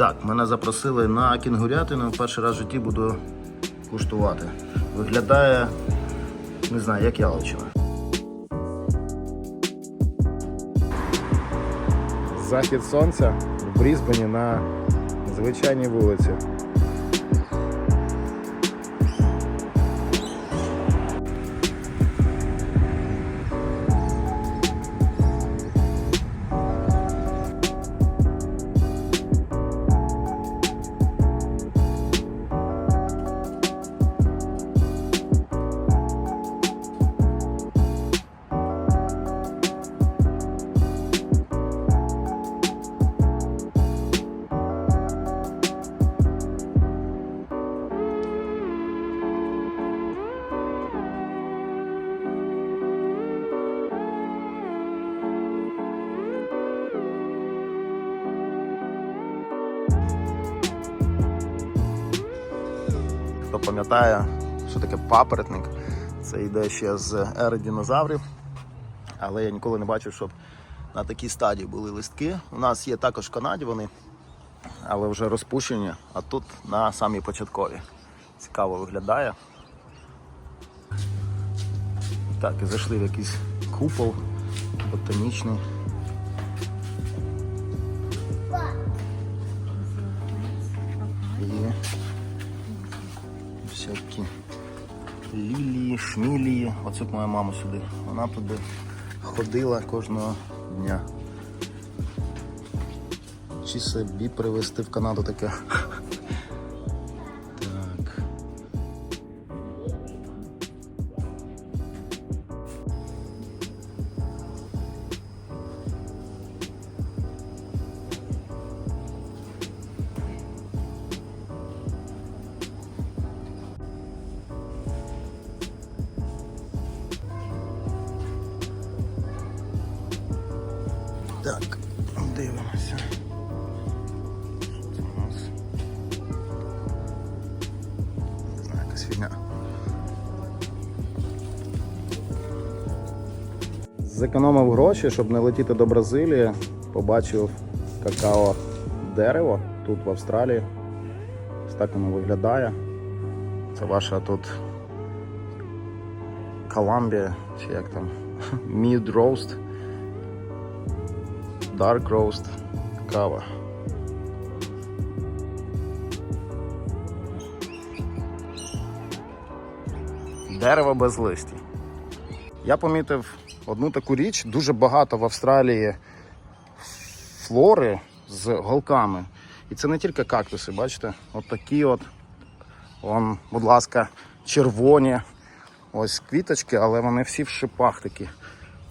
Так, мене запросили на кінгурятину. Перший раз в житті буду куштувати. Виглядає, не знаю, як яловичина. Захід сонця в Брізбені на звичайній вулиці. Пам'ятає, що таке папоротник, це йде ще з ери динозаврів. Але я ніколи не бачив, щоб на такій стадії були листки. У нас є також в Канаді вони, але вже розпущені, а тут на самій початкові. Цікаво виглядає. Так, і зайшли в якийсь купол ботанічний. Всякі лілії, шмілії. Оце моя мама сюди. Вона туди ходила кожного дня. Чи собі привезти в Канаду таке. Так, дивимося. Це у нас? Не якась фігня. Зекономив гроші, щоб не летіти до Бразилії. Побачив какао дерево тут в Австралії. Ось так воно виглядає. Це ваша тут Колумбія, чи як там, Mid Roast. Dark Roast кава. Дерево без листів. Я помітив одну таку річ, дуже багато в Австралії флори з голками. І це не тільки кактуси, бачите? От такі от, вон, будь ласка, червоні. Ось квіточки, але вони всі в шипах такі.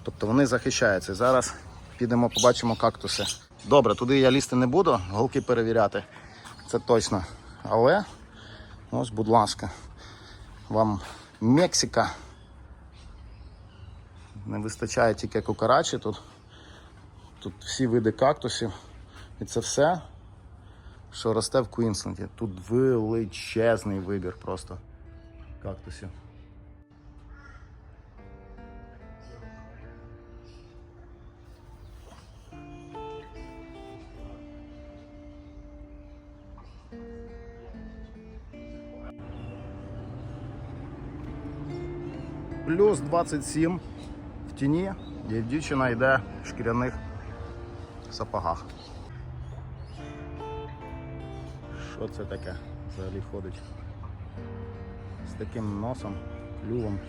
Тобто вони захищаються. Зараз підемо, побачимо кактуси. Добре, туди я лізти не буду, голки перевіряти. Це точно. Але ось, будь ласка, вам Мексика. Не вистачає тільки кукарачі тут. Тут всі види кактусів. І це все, що росте в Квінсленді. Тут величезний вибір просто кактусів. Плюс 27 в тіні, і дівчина йде в шкіряних сапогах. Що це таке взагалі ходить? З таким носом, клювом.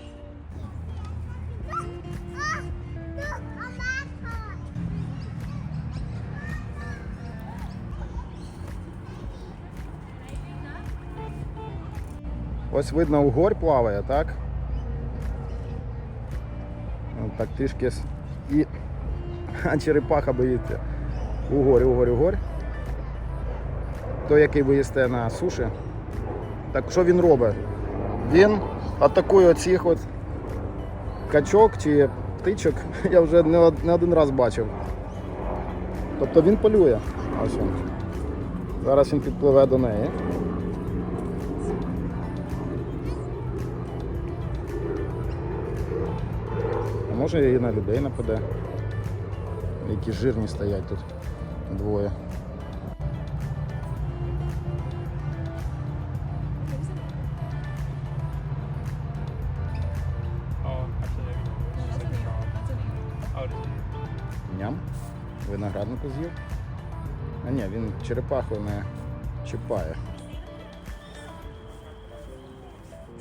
Ось видно, угорь плаває, так? Так трішки і черепаха боїться. Угорь, угорь, угорь. Той, який ви їсте на суші. Так що він робить? Він атакує оцих от качок чи птичок. Я вже не один раз бачив. Тобто він полює. Ось він. Зараз він підпливе до неї. може і на людей нападе. Які жирні стоять тут двоє. Ням? Винограднику з'їв? А ні, він черепаху не чіпає.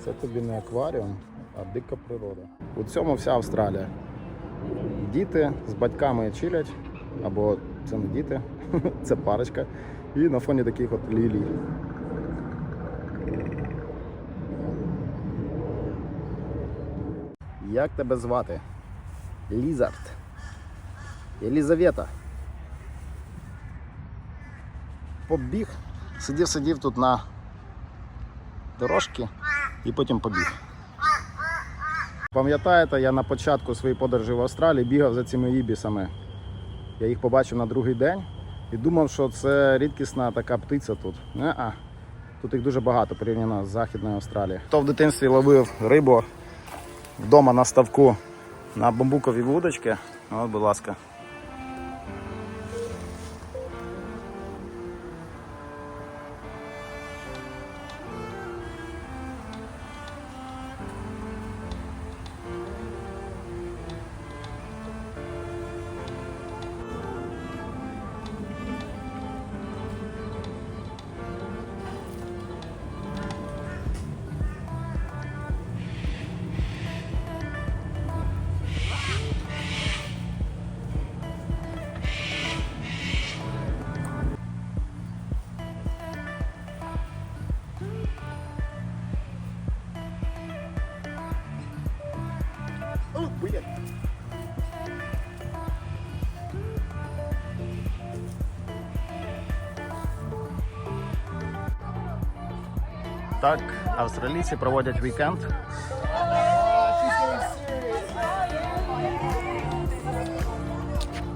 Це тобі не акваріум а дика природа. У цьому вся Австралія. Діти з батьками чилять, або це не діти, це парочка. І на фоні таких от лілій. Як тебе звати? Лізард. Єлізавета. Побіг. Сидів, сидів тут на дорожці і потім побіг. Пам'ятаєте, я на початку своєї подорожі в Австралії бігав за цими ібісами. Я їх побачив на другий день і думав, що це рідкісна така птиця тут. Не-а. Тут їх дуже багато порівняно з Західною Австралією. Хто в дитинстві ловив рибу вдома на ставку на бамбукові вудочки, от, будь ласка. Так, австралійці проводять вікенд.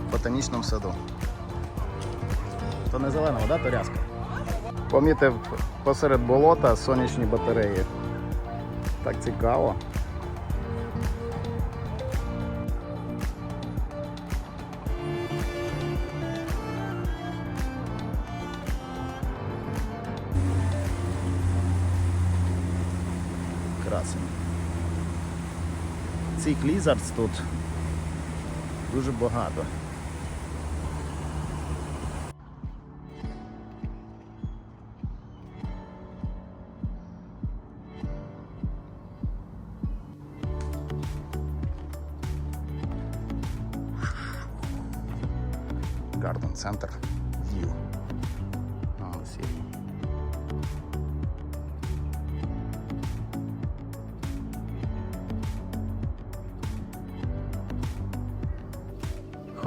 В ботанічному саду. То не зелена вода, то рязка. Помітив посеред болота сонячні батареї. Так цікаво. Цих тут дуже багато. Гарден центр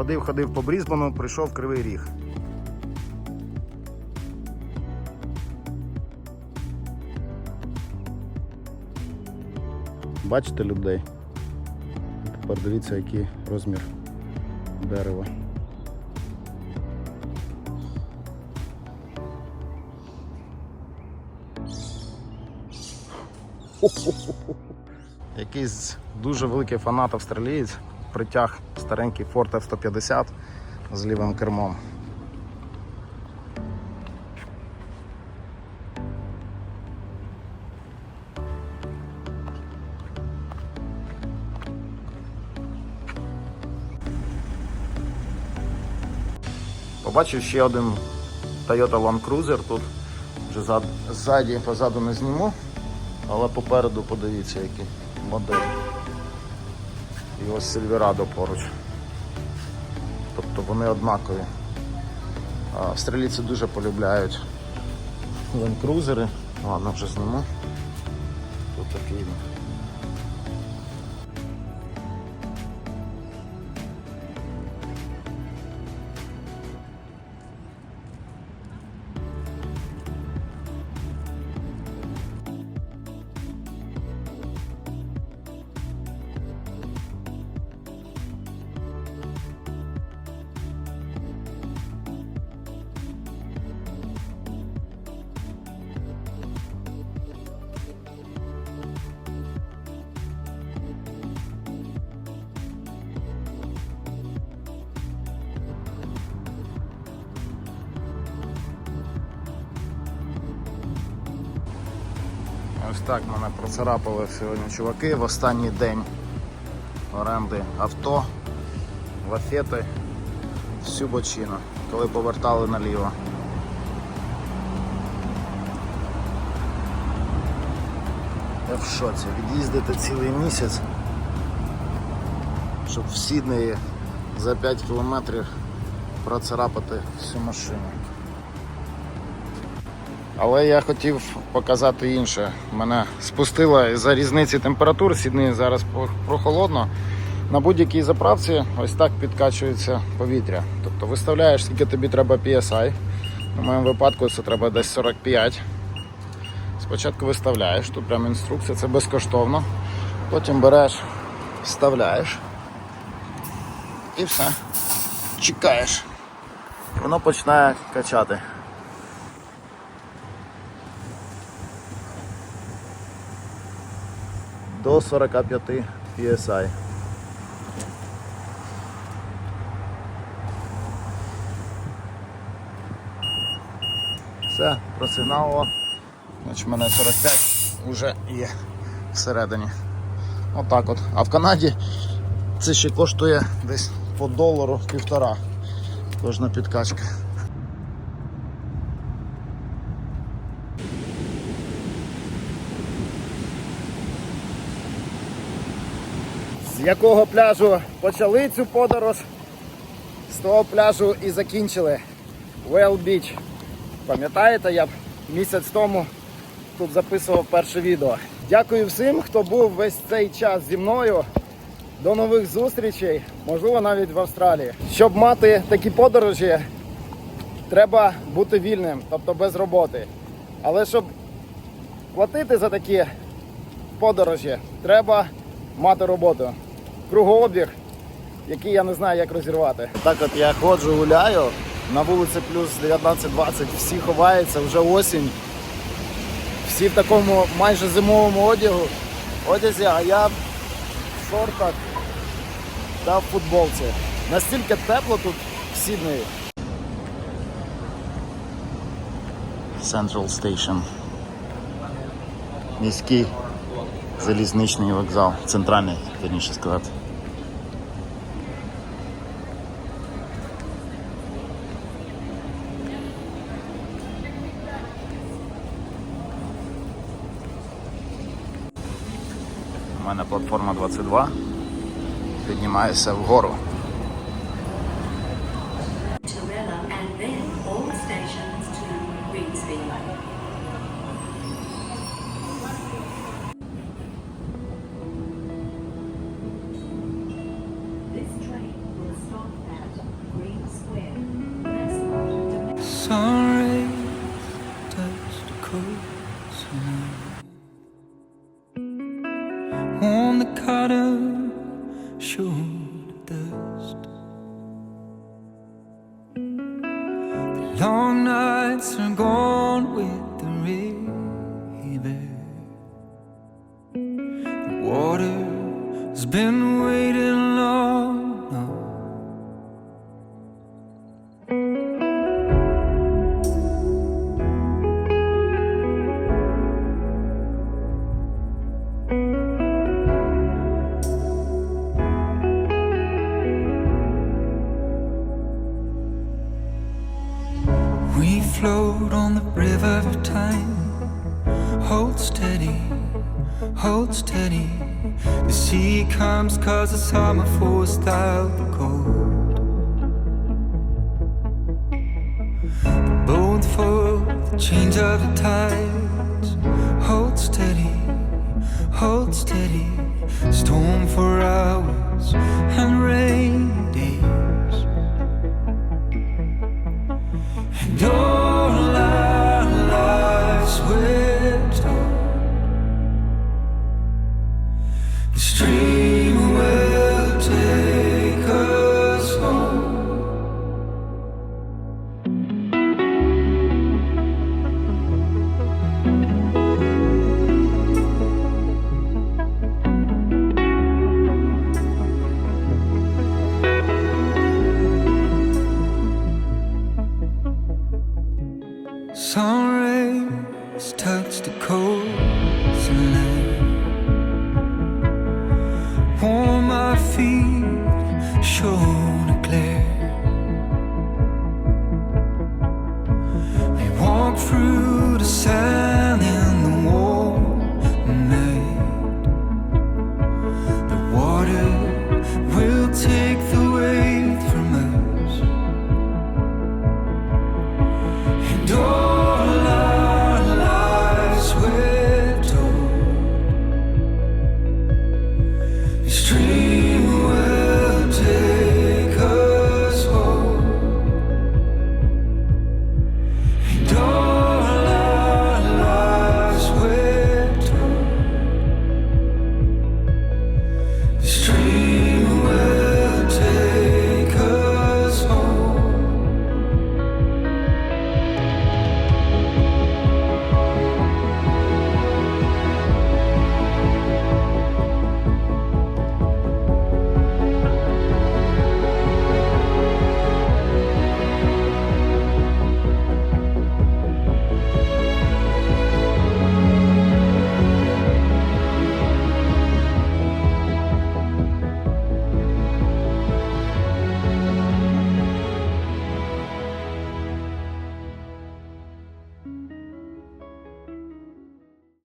Ходив, ходив по Брізбону, прийшов Кривий Ріг. Бачите людей? Тепер дивіться, який розмір дерева. Якийсь дуже великий фанат австралієць притяг старенький Ford F-150 з лівим кермом. Побачив ще один Toyota Land Cruiser тут. Вже зад, ззаді, позаду не зніму, але попереду подивіться, які модель. І ось Silverado поруч. Тобто вони однакові. Австралійці дуже полюбляють ленд-крузери. Ладно, вже зніму. Тут такий. Ось так мене процарапали сьогодні чуваки в останній день оренди авто, лафети. всю бочину, коли повертали наліво. Я в шоці. Від'їздити цілий місяць, щоб в Сіднеї за 5 кілометрів процарапати всю машину. Але я хотів показати інше. Мене спустило за різниці температур, Сіднеї зараз прохолодно. На будь-якій заправці ось так підкачується повітря. Тобто виставляєш, скільки тобі треба PSI. У моєму випадку це треба десь 45. Спочатку виставляєш, тут прям інструкція, це безкоштовно. Потім береш, вставляєш і все. Чекаєш. Воно починає качати. До 45 PSI. Все, просигналило. В мене 45 вже є всередині. Отак от. А в Канаді це ще коштує десь по долару півтора. Кожна підкачка. Якого пляжу почали цю подорож, з того пляжу і закінчили. Whale Beach. Пам'ятаєте, я місяць тому тут записував перше відео. Дякую всім, хто був весь цей час зі мною. До нових зустрічей, можливо, навіть в Австралії. Щоб мати такі подорожі, треба бути вільним, тобто без роботи. Але щоб платити за такі подорожі, треба мати роботу. Кругообіг, який я не знаю, як розірвати. Так от я ходжу, гуляю, на вулиці плюс 19-20, всі ховаються, вже осінь. Всі в такому майже зимовому одягу, одязі, а я в шортах та в футболці. Настільки тепло тут в Сіднеї. Central Station. Міський залізничний вокзал. Центральний, вірніше сказати. У мене платформа 22. піднімається вгору. Long nights are gone with the river. The water's been waiting We float on the river of time. Hold steady, hold steady. The sea comes cause the summer forced out the cold. Both for the change of the tides. Hold steady, hold steady. Storm for hours and rain on touch the coastline. Warm my feet, shore.